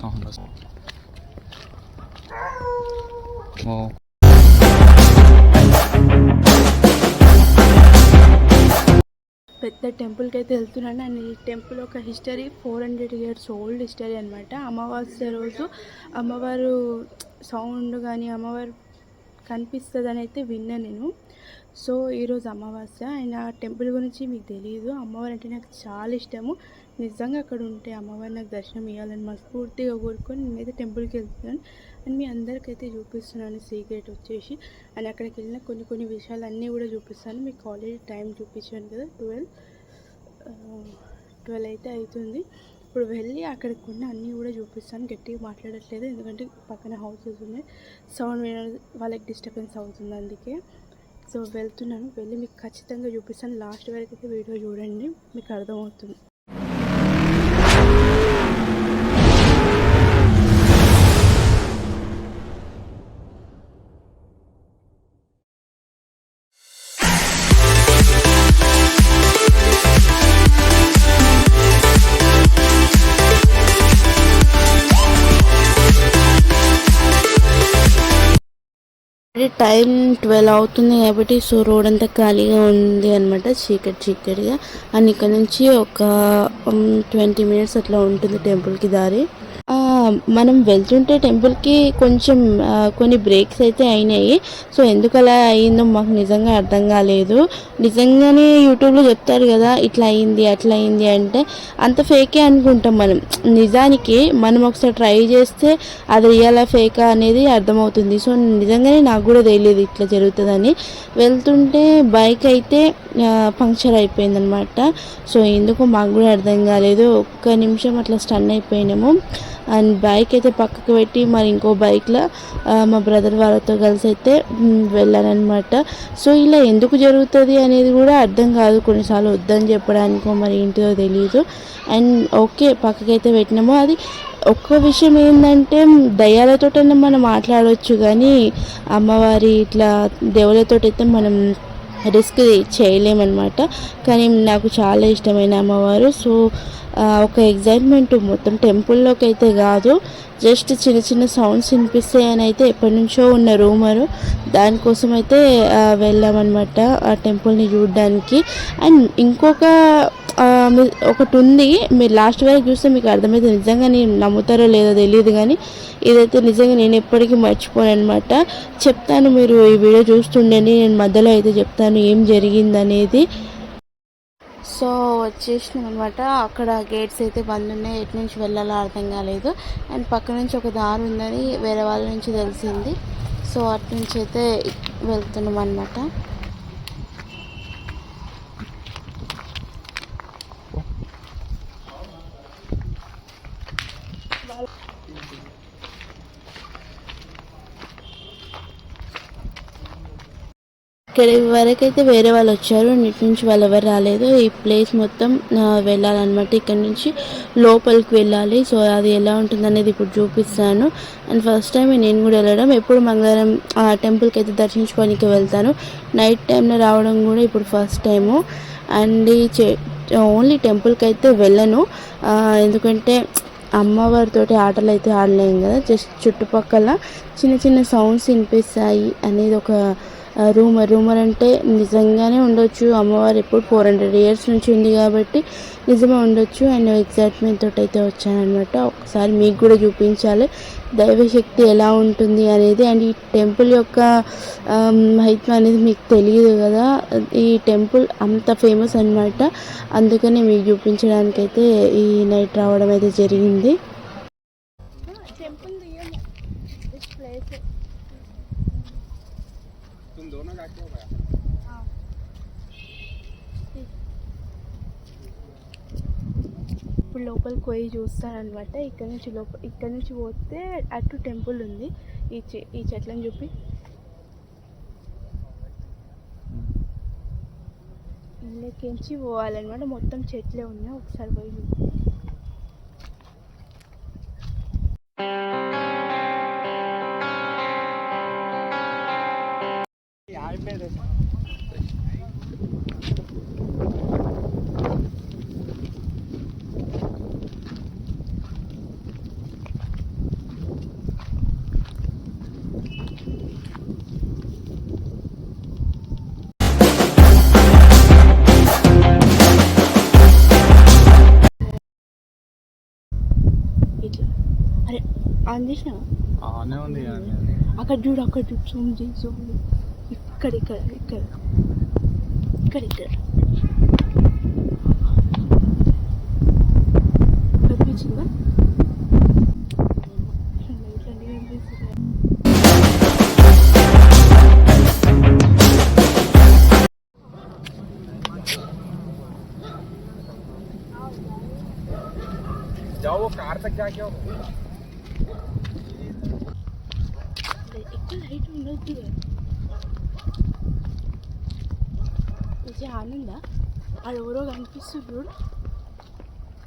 Sound వస్తుంది ఓ పెద్ద టెంపుల్కి అయితే వెళ్తున్నాను. అండ్ ఈ టెంపుల్ ఒక history four hundred years old history అనమాట అమావాస్య రోజు అమ్మవారు సౌండ్ కానీ అమ్మవారు కనిపిస్తుందని అయితే విన్నా నేను. సో ఈరోజు అమావాస్య. అండ్ ఆ టెంపుల్ గురించి మీకు తెలియదు అమ్మవారు అంటే నాకు చాలా ఇష్టము. నిజంగా అక్కడ ఉంటే అమ్మవారి నాకు దర్శనం ఇవ్వాలని మనస్ఫూర్తిగా కోరుకొని నేనైతే టెంపుల్కి వెళ్తున్నాను. అండ్ మీ అందరికైతే చూపిస్తున్నాను. సీక్రెట్ వచ్చేసి అండ్ అక్కడికి వెళ్ళిన కొన్ని కొన్ని విషయాలు అన్నీ కూడా చూపిస్తాను. మీకు ఆల్రెడీ టైం చూపించాను కదా ట్వెల్వ్ ట్వెల్వ్ అయితే అవుతుంది. ఇప్పుడు వెళ్ళి అక్కడికి ఉన్న అన్నీ కూడా చూపిస్తాను. గట్టిగా మాట్లాడట్లేదు ఎందుకంటే పక్కన హౌసెస్ ఉన్నాయి. సౌండ్ విన వాళ్ళకి డిస్టర్బెన్స్ అవుతుంది అందుకే. సో వెళ్తున్నాను. వెళ్ళి మీకు ఖచ్చితంగా చూపిస్తాను. లాస్ట్ వరకు అయితే వీడియో చూడండి మీకు అర్థమవుతుంది. టైం ట్వెల్వ్ అవుతుంది కాబట్టి సో రోడ్ అంతా ఖాళీగా ఉంది అనమాట చీకటి చీకటిగా. అండ్ ఇక్కడ నుంచి ఒక um, ట్వంటీ మినిట్స్ అట్లా ఉంటుంది టెంపుల్కి దారి. ఆ, మనం వెళ్తుంటే టెంపుల్కి కొంచెం కొన్ని బ్రేక్స్ అయితే అయినాయి. సో ఎందుకు అలా అయిందో మాకు నిజంగా అర్థం కాలేదు. నిజంగానే యూట్యూబ్లో చెప్తారు కదా ఇట్లా అయింది అట్లా అయింది అంటే అంత ఫేకే అనుకుంటాం మనం. నిజానికి మనం ఒకసారి ట్రై చేస్తే అది రియలా ఫేకా అనేది అర్థమవుతుంది. సో నిజంగానే నాకు కూడా తెలియదు ఇట్లా జరుగుతుందని. వెళ్తుంటే బైక్ అయితే పంక్చర్ అయిపోయిందనమాట సో ఎందుకు మాకు కూడా అర్థం కాలేదు. ఒక్క నిమిషం అట్లా స్టన్ అయిపోయినాము. అండ్ బైక్ అయితే పక్కకు పెట్టి మరి ఇంకో బైక్లో మా బ్రదర్ వాళ్ళతో కలిసి అయితే వెళ్ళానమాట సో ఇలా ఎందుకు జరుగుతుంది అనేది కూడా అర్థం కాదు. కొన్నిసార్లు వద్దని చెప్పడానికో మరి ఏంటిదో తెలియదు అండ్ ఓకే పక్కకైతే పెట్టినాము. అది ఒక్క విషయం ఏంటంటే దయ్యాలతోటైనా మనం మాట్లాడవచ్చు కానీ అమ్మవారి ఇట్లా దేవులతోటైతే అయితే మనం రిస్క్ చేయలేమన్నమాట. కానీ నాకు చాలా ఇష్టమైన అమ్మవారు. సో ఒక ఎగ్జైట్మెంట్ మొత్తం టెంపుల్లోకి అయితే కాదు. జస్ట్ చిన్న చిన్న సౌండ్స్ వినిపిస్తాయని అయితే ఎప్పటి నుంచో ఉన్న రూమరు దానికోసం అయితే వెళ్ళామన్నమాట ఆ టెంపుల్ని చూడడానికి. అండ్ ఇంకొక ఒకటి ఉంది మీరు లాస్ట్ వరకు చూస్తే మీకు అర్థమైతే నిజంగా నేను నమ్ముతారో లేదో తెలియదు కానీ ఇదైతే నిజంగా నేను ఎప్పటికీ మర్చిపోను అనమాట చెప్తాను మీరు ఈ వీడియో చూస్తుండేని నేను మధ్యలో అయితే చెప్తాను ఏం జరిగింది అనేది సో వచ్చేసినాం అనమాట అక్కడ గేట్స్ అయితే బంద్ ఉన్నాయి. ఎటు నుంచి వెళ్ళాలో అర్థం కాలేదు. అండ్ పక్క నుంచి ఒక దారి ఉందని వేరే వాళ్ళ నుంచి తెలిసింది. సో అటు నుంచి అయితే వెళ్తున్నాం అనమాట ఇక్కడి వరకైతే వేరే వాళ్ళు వచ్చారు. ఇటు నుంచి వాళ్ళు ఎవరు రాలేదు. ఈ ప్లేస్ మొత్తం వెళ్ళాలన్నమాట. ఇక్కడ నుంచి లోపలికి వెళ్ళాలి. సో అది ఎలా ఉంటుంది అనేది ఇప్పుడు చూపిస్తాను. అండ్ ఫస్ట్ టైం నేను కూడా వెళ్ళడం. ఎప్పుడు మంగళవారం ఆ టెంపుల్కి అయితే దర్శించుకోనికి వెళ్తాను. నైట్ టైంలో రావడం కూడా ఇప్పుడు ఫస్ట్ టైము. అండ్ ఈ ఓన్లీ టెంపుల్కి అయితే వెళ్ళను ఎందుకంటే అమ్మవారితోటి ఆటలు అయితే ఆడలేం కదా. జస్ట్ చుట్టుపక్కల చిన్న చిన్న సౌండ్స్ వినిపిస్తాయి అనేది ఒక రూమర్ రూమర్ అంటే నిజంగానే ఉండొచ్చు. అమ్మవారు ఎప్పుడు ఫోర్ హండ్రెడ్ ఇయర్స్ నుంచి ఉంది కాబట్టి నిజమే ఉండొచ్చు. అండ్ ఎగ్జైట్మెంట్ తోటి అయితే వచ్చానమాట ఒకసారి మీకు కూడా చూపించాలి. దైవశక్తి ఎలా ఉంటుంది అనేది. అండ్ ఈ టెంపుల్ యొక్క మహిత్వం అనేది మీకు తెలియదు కదా. ఈ టెంపుల్ అంత ఫేమస్ అన్నమాట. అందుకని మీకు చూపించడానికైతే ఈ నైట్ రావడం అయితే జరిగింది టెంపుల్ ప్లేస్ ఇప్పుడు లోపలికి పోయి చూస్తానమాట ఇక్కడ నుంచి లోపల ఇక్కడ నుంచి పోతే అటు టెంపుల్ ఉంది. ఈ చె ఈ చెట్లను చూపి. ఇళ్ళకించి పోవాలన్నమాట మొత్తం చెట్లే ఉన్నాయి. ఒకసారి పోయి చూపి ఆన్ చేసినావా ఆనే ఉంది అక్కడ చూడు అక్కడ చూడు. జూమ్ చేయి. ఇక్కడ ఇక్కడ ఇక్కడ. ఇక్కడ ఇక్కడ.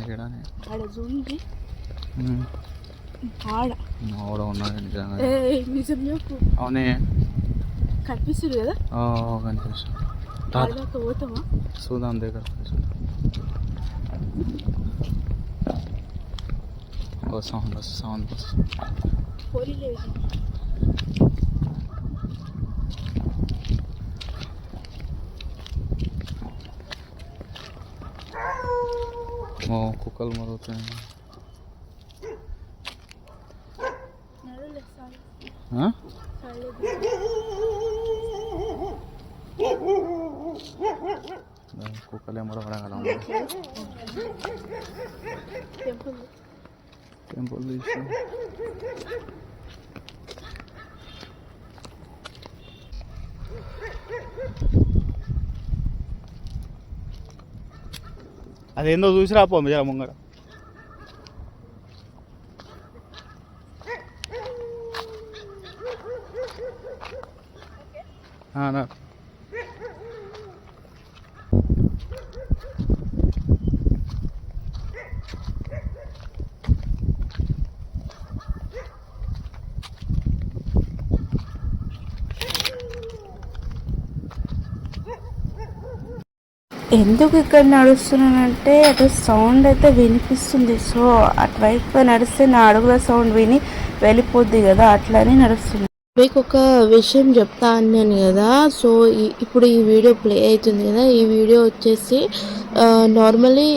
ఎక్కడానే ఆడ జూమ్ చేయి ఆడ ఆవిడ ఉన్నాడు నిజంగా ఏ నిజం చెప్పు అవునే కనిపిస్తుంది కదా కనిపిస్తుంది ఆడదాకా పోతామా చూద్దాం దగ్గర ఓ సౌండ్ వస్తుంది సౌండ్ వస్తుంది పోలీ లేదు ఓ కుక్కలు మొదలుతున్నాయి నడులే సార్ ఆ? కుక్కలు ఏమో పడగలం టెంపుల్ టెంపుల్ అదేందో చూసి రాపో జర ముంగడ ఆ, నా ఎందుకు ఇక్కడ నడుస్తున్నానంటే అటు సౌండ్ అయితే వినిపిస్తుంది. సో అటువైపు నడిస్తే నా అడుగుల సౌండ్ విని వెళ్ళిపోద్ది కదా అట్లానే నడుస్తుంది. మీకు ఒక విషయం చెప్తా అన్నాను కదా సో ఇప్పుడు ఈ వీడియో ప్లే అవుతుంది కదా ఈ వీడియో వచ్చేసి నార్మలీ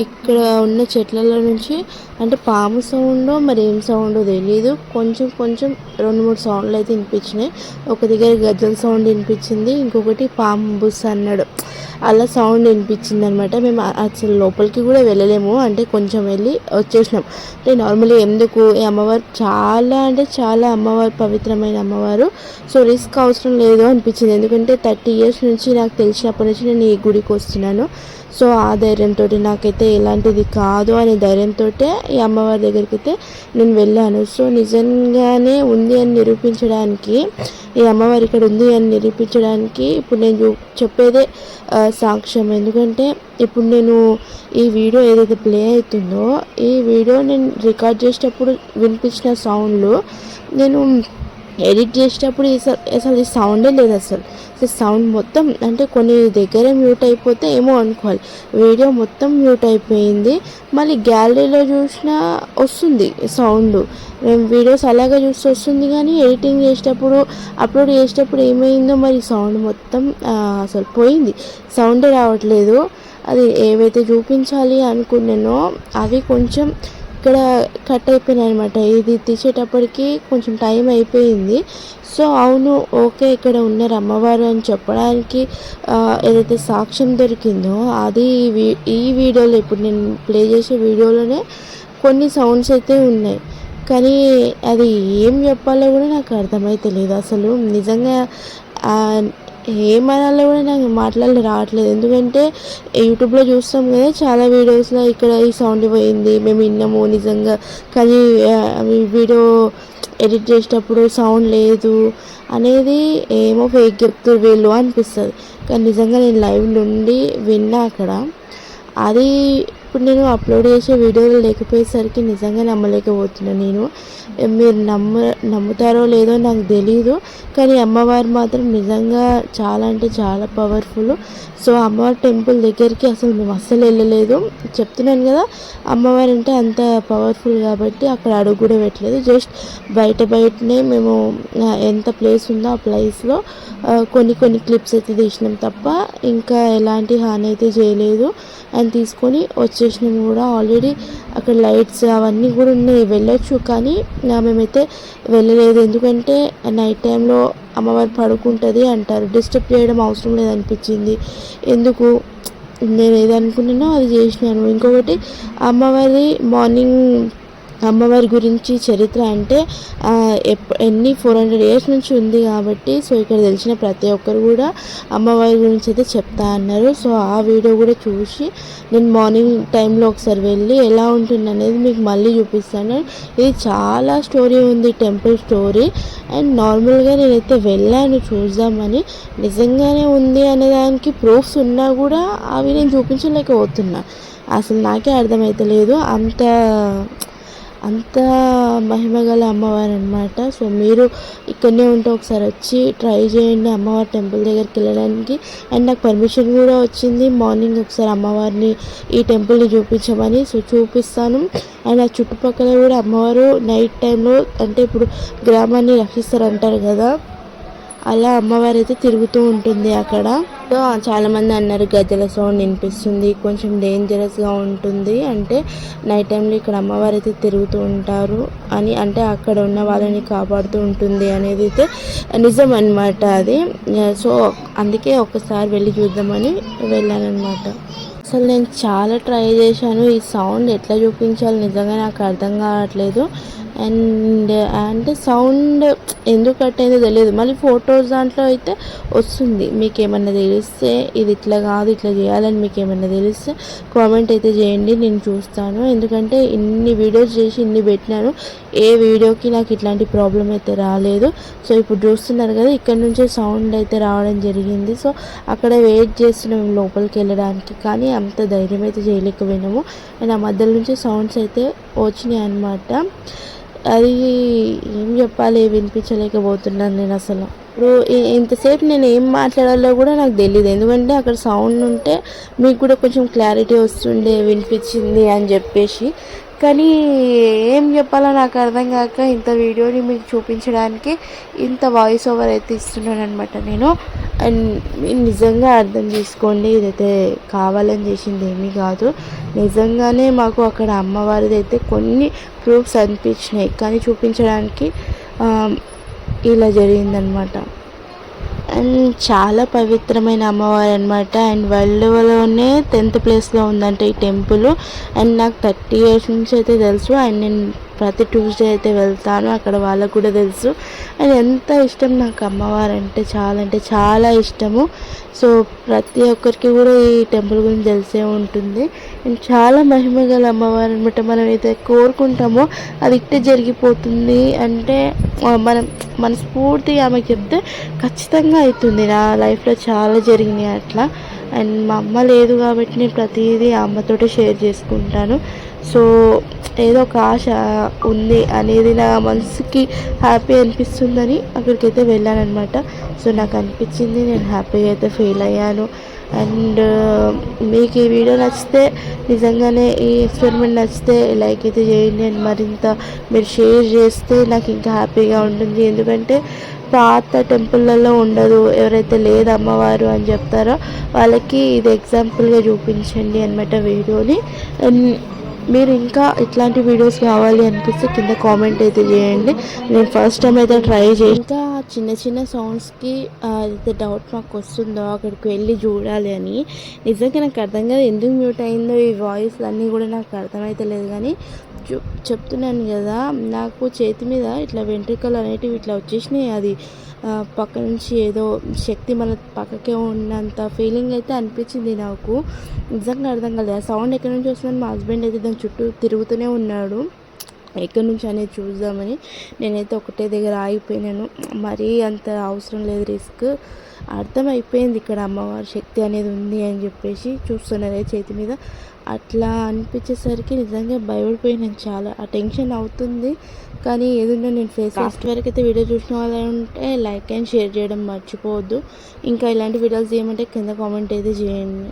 ఇక్కడ ఉన్న చెట్లలో నుంచి అంటే పాము సౌండ్ మరి ఏం సౌండ్ తెలియదు కొంచెం కొంచెం రెండు మూడు సౌండ్లు అయితే వినిపించినాయి. ఒక దగ్గర గజ్జల సౌండ్ వినిపించింది ఇంకొకటి పాము బుస్ అన్నాడు. అలా సౌండ్ వినిపించింది అనమాట మేము అసలు లోపలికి కూడా వెళ్ళలేము. అంటే కొంచెం వెళ్ళి వచ్చేసినాం. అంటే నార్మల్గా ఎందుకు? ఈ అమ్మవారు చాలా అంటే చాలా అమ్మవారు పవిత్రమైన అమ్మవారు. సో రిస్క్ అవసరం లేదు అనిపించింది. ఎందుకంటే థర్టీ ఇయర్స్ నుంచి నాకు తెలిసినప్పటి నుంచి నేను ఈ గుడికి వస్తున్నాను. సో ఆ ధైర్యంతో నాకైతే ఎలాంటిది కాదు అనే ధైర్యంతో ఈ అమ్మవారి దగ్గరికి అయితే నేను వెళ్ళాను. సో నిజంగానే ఉంది అని నిరూపించడానికి ఈ అమ్మవారి ఇక్కడ ఉంది అని నిరూపించడానికి ఇప్పుడు నేను చెప్పేదే సాక్ష్యం. ఎందుకంటే ఇప్పుడు నేను ఈ వీడియో ఏదైతే ప్లే అవుతుందో ఈ వీడియో నేను రికార్డ్ చేసేటప్పుడు వినిపించిన సౌండ్లు నేను ఎడిట్ చేసేటప్పుడు ఈ- అసలు ఈ సౌండే లేదు అసలు. అసలు సౌండ్ మొత్తం అంటే కొన్ని దగ్గర మ్యూట్ అయిపోతే ఏమో అనుకోవాలి. వీడియో మొత్తం మ్యూట్ అయిపోయింది. మళ్ళీ గ్యాలరీలో చూసినా వస్తుంది సౌండ్ మేము వీడియోస్ అలాగే చూస్తే వస్తుంది కానీ ఎడిటింగ్ చేసేటప్పుడు అప్లోడ్ చేసేటప్పుడు ఏమైందో మరి సౌండ్ మొత్తం అసలు పోయింది. సౌండే రావట్లేదు. అది ఏవైతే చూపించాలి అనుకున్నానో అవి కొంచెం ఇక్కడ కట్ అయిపోయినాయి అనమాట ఇది తీసేటప్పటికి కొంచెం టైం అయిపోయింది. సో అవును ఓకే ఇక్కడ ఉన్నారు అమ్మవారు అని చెప్పడానికి ఏదైతే సాక్ష్యం దొరికిందో అది ఈ వీ- ఈ వీడియోలో ఇప్పుడు నేను ప్లే చేసే వీడియోలోనే కొన్ని సౌండ్స్ అయితే ఉన్నాయి. కానీ అది ఏం చెప్పాలో కూడా నాకు అర్థమైతే లేదు అసలు నిజంగా ఏమనాలో కూడా నాకు మాట్లాడలేదు రావట్లేదు. ఎందుకంటే యూట్యూబ్లో చూస్తాం కదా చాలా వీడియోస్లో ఇక్కడ ఈ సౌండ్ పోయింది మేము విన్నాము నిజంగా. కానీ వీడియో ఎడిట్ చేసేటప్పుడు సౌండ్ లేదు అనేది ఏమో ఫేక్ చెప్తారు వీళ్ళు అనిపిస్తుంది. కానీ నిజంగా నేను లైవ్ నుండి విన్నా అక్కడ అది ఇప్పుడు నేను అప్లోడ్ చేసే వీడియోలు లేకపోయేసరికి నిజంగా నమ్మలేకపోతున్నాను నేను. మీరు నమ్మ నమ్ముతారో లేదో నాకు తెలియదు కానీ అమ్మవారు మాత్రం నిజంగా చాలా అంటే చాలా పవర్ఫుల్ సో అమ్మవారి టెంపుల్ దగ్గరికి అసలు మేము అస్సలు వెళ్ళలేదు. చెప్తున్నాను కదా అమ్మవారు అంటే అంత పవర్ఫుల్ కాబట్టి అక్కడ అడుగు కూడా పెట్టలేదు. జస్ట్ బయట బయటనే మేము ఎంత ప్లేస్ ఉందో ఆ ప్లేస్లో కొన్ని కొన్ని క్లిప్స్ అయితే తీసినాం తప్ప ఇంకా ఎలాంటి హాని అయితే చేయలేదు. అని తీసుకొని వచ్చి చేసినవి కూడా ఆల్రెడీ అక్కడ లైట్స్ అవన్నీ కూడా ఉన్నాయి. వెళ్ళొచ్చు కానీ మేమైతే వెళ్ళలేదు. ఎందుకంటే నైట్ టైంలో అమ్మవారు పడుకుంటుంది అంటారు. డిస్టర్బ్ చేయడం అవసరం లేదనిపించింది. ఎందుకు? నేను ఏది అనుకున్నానో అది చేసినాను. ఇంకొకటి అమ్మవారి మార్నింగ్ అమ్మవారి గురించి చరిత్ర అంటే ఎప్ ఎన్ని ఫోర్ హండ్రెడ్ ఇయర్స్ నుంచి ఉంది కాబట్టి సో ఇక్కడ తెలిసిన ప్రతి ఒక్కరు కూడా అమ్మవారి గురించి అయితే చెప్తా అన్నారు. సో ఆ వీడియో కూడా చూసి నేను మార్నింగ్ టైంలో ఒకసారి వెళ్ళి ఎలా ఉంటుంది అనేది మీకు మళ్ళీ చూపిస్తాను. ఇది చాలా స్టోరీ ఉంది టెంపుల్ స్టోరీ. అండ్ నార్మల్గా నేనైతే వెళ్ళాను చూద్దామని. నిజంగానే ఉంది అనే దానికి ప్రూఫ్స్ ఉన్నా కూడా అవి నేను చూపించలేకపోతున్నా. అసలు నాకే అర్థమైతలేదు. అంత అంత మహిమగల అమ్మవారు అనమాట సో మీరు ఇక్కడనే ఉంటే ఒకసారి వచ్చి ట్రై చేయండి అమ్మవారి టెంపుల్ దగ్గరికి వెళ్ళడానికి. అండ్ నాకు పర్మిషన్ కూడా వచ్చింది. మార్నింగ్ ఒకసారి అమ్మవారిని ఈ టెంపుల్ని చూపించమని. సో చూపిస్తాను. అండ్ ఆ చుట్టుపక్కల కూడా అమ్మవారు నైట్ టైంలో అంటే ఇప్పుడు గ్రామాన్ని రక్షిస్తారు అంటారు కదా. అలా అమ్మవారు అయితే తిరుగుతూ ఉంటుంది అక్కడ. చాలామంది చాలా మంది అన్నారు గజల సౌండ్ వినిపిస్తుంది కొంచెం డేంజరస్గా ఉంటుంది. అంటే నైట్ టైంలో ఇక్కడ అమ్మవారు అయితే తిరుగుతూ ఉంటారు అని అంటే అక్కడ ఉన్న వాళ్ళని కాపాడుతూ ఉంటుంది అనేది అయితే నిజం అనమాట అది. సో అందుకే ఒకసారి వెళ్ళి చూద్దామని వెళ్ళానమాట అసలు నేను చాలా ట్రై చేశాను ఈ సౌండ్ ఎట్లా చూపించాలి నిజంగా నాకు అర్థం కావట్లేదు. అండ్ అంటే సౌండ్ ఎందుకు కట్ అయిందో తెలియదు. మళ్ళీ ఫొటోస్ దాంట్లో అయితే వస్తుంది. మీకు ఏమన్నా తెలిస్తే ఇది ఇట్లా కాదు ఇట్లా చేయాలని మీకు ఏమన్నా తెలిస్తే కామెంట్ అయితే చేయండి నేను చూస్తాను. ఎందుకంటే ఇన్ని వీడియోస్ చేసి ఇన్ని పెట్టినాను ఏ వీడియోకి నాకు ఇట్లాంటి ప్రాబ్లం అయితే రాలేదు. సో ఇప్పుడు చూస్తున్నారు కదా ఇక్కడ నుంచే సౌండ్ అయితే రావడం జరిగింది. సో అక్కడ వెయిట్ చేస్తున్నాం లోపలికి వెళ్ళడానికి కానీ అంత ధైర్యం అయితే చేయలేకపోయినాము. అండ్ ఆ మధ్యలో నుంచి సౌండ్స్ అయితే వచ్చినాయి అన్నమాట. అది ఏం చెప్పాలి వినిపించలేకపోతున్నాను నేను అసలు. ఇప్పుడు ఇంతసేపు నేను ఏం మాట్లాడాలో కూడా నాకు తెలియదు ఎందుకంటే అక్కడ సౌండ్ ఉంటే మీకు కూడా కొంచెం క్లారిటీ వస్తుండే వినిపించింది అని చెప్పేసి. కానీ ఏం చెప్పాలో నాకు అర్థం కాక ఇంత వీడియోని మీకు చూపించడానికి ఇంత వాయిస్ ఓవర్ అయితే ఇస్తున్నాను అనమాట నేను. అండ్ మీరు నిజంగా అర్థం చేసుకోండి ఇదైతే కావాలని చేసింది ఏమీ కాదు. నిజంగానే మాకు అక్కడ అమ్మవారిది అయితే కొన్ని ప్రూఫ్స్ అనిపించినాయి. కానీ చూపించడానికి ఇలా జరిగిందనమాట అండ్ చాలా పవిత్రమైన అమ్మవారు అనమాట అండ్ వరల్డ్లోనే టెన్త్ ప్లేస్లో ఉందంట ఈ టెంపుల్. అండ్ నాకు థర్టీ ఇయర్స్ నుంచి అయితే తెలుసు. అండ్ నేను ప్రతి ట్యూస్డే అయితే వెళ్తాను. అక్కడ వాళ్ళకు కూడా తెలుసు. అండ్ ఎంత ఇష్టం నాకు అమ్మవారు అంటే చాలా అంటే చాలా ఇష్టము. సో ప్రతి ఒక్కరికి కూడా ఈ టెంపుల్ గురించి తెలిసే ఉంటుంది. అండ్ చాలా మహిమ గల అమ్మవారు అనమాట మనం అయితే కోరుకుంటామో అది ఇట్టే జరిగిపోతుంది అంటే మనం మనస్ఫూర్తిగా ఆమెకు చెప్తే ఖచ్చితంగా అవుతుంది. నా లైఫ్లో చాలా జరిగినాయి అట్లా. అండ్ మా అమ్మ లేదు కాబట్టి నేను ప్రతిదీ ఆ అమ్మతోటే షేర్ చేసుకుంటాను. సో ఏదో ఒక ఆశ ఉంది అనేది నా మనసుకి హ్యాపీ అనిపిస్తుందని అక్కడికైతే వెళ్ళానమాట సో నాకు అనిపించింది నేను హ్యాపీగా అయితే ఫీల్ అయ్యాను. అండ్ మీకు ఈ వీడియో నచ్చితే నిజంగానే ఈ ఎక్స్పెరిమెంట్ నచ్చితే లైక్ అయితే చేయండి. అండ్ మరింత మీరు షేర్ చేస్తే నాకు ఇంకా హ్యాపీగా ఉంటుంది. ఎందుకంటే పాత టెంపుల్లలో ఉండదు. ఎవరైతే లేదు అమ్మవారు అని చెప్తారో వాళ్ళకి ఇది ఎగ్జాంపుల్గా చూపించండి అనమాట వీడియోని. అండ్ మీరు ఇంకా ఇట్లాంటి వీడియోస్ కావాలి అనిపిస్తే కింద కామెంట్ అయితే చేయండి. నేను ఫస్ట్ టైం అయితే ట్రై చేసి ఇంకా చిన్న చిన్న సౌండ్స్కి అయితే డౌట్ మాకు వస్తుందో అక్కడికి వెళ్ళి చూడాలి అని. నిజంగా నాకు అర్థం కాదు ఎందుకు మ్యూట్ అయిందో ఈ వాయిస్లు అన్నీ కూడా నాకు అర్థమైతే లేదు కానీ చెప్తున్నాను కదా నాకు చేతి మీద ఇట్లా వెంట్రుకలు అనేటివి ఇట్లా వచ్చేసినాయి. అది పక్క నుంచి ఏదో శక్తి మన పక్కకే ఉన్నంత ఫీలింగ్ అయితే అనిపించింది నాకు. నిజంగా అర్థం కాలేదు. ఆ సౌండ్ ఎక్కడి నుంచి వస్తుందని మా హస్బెండ్ అయితే దాని చుట్టూ తిరుగుతూనే ఉన్నాడు. ఎక్కడి నుంచి అనేది చూద్దామని నేనైతే ఒకటే దగ్గర ఆగిపోయినాను. మరీ అంత అవసరం లేదు రిస్క్. అర్థమైపోయింది ఇక్కడ అమ్మవారి శక్తి అనేది ఉంది అని చెప్పేసి చూస్తున్నారే చేతి మీద. అట్లా అనిపించేసరికి నిజంగా భయపడిపోయినాను చాలా. ఆ టెన్షన్ అవుతుంది. కానీ ఏదున్నా నేను ఫేస్ లాస్ట్ వరకు అయితే వీడియో చూసిన వాళ్ళు ఉంటే లైక్ అండ్ షేర్ చేయడం మర్చిపోవద్దు. ఇంకా ఇలాంటి వీడియోస్ చేయమంటే కింద కామెంట్ అయితే చేయండి.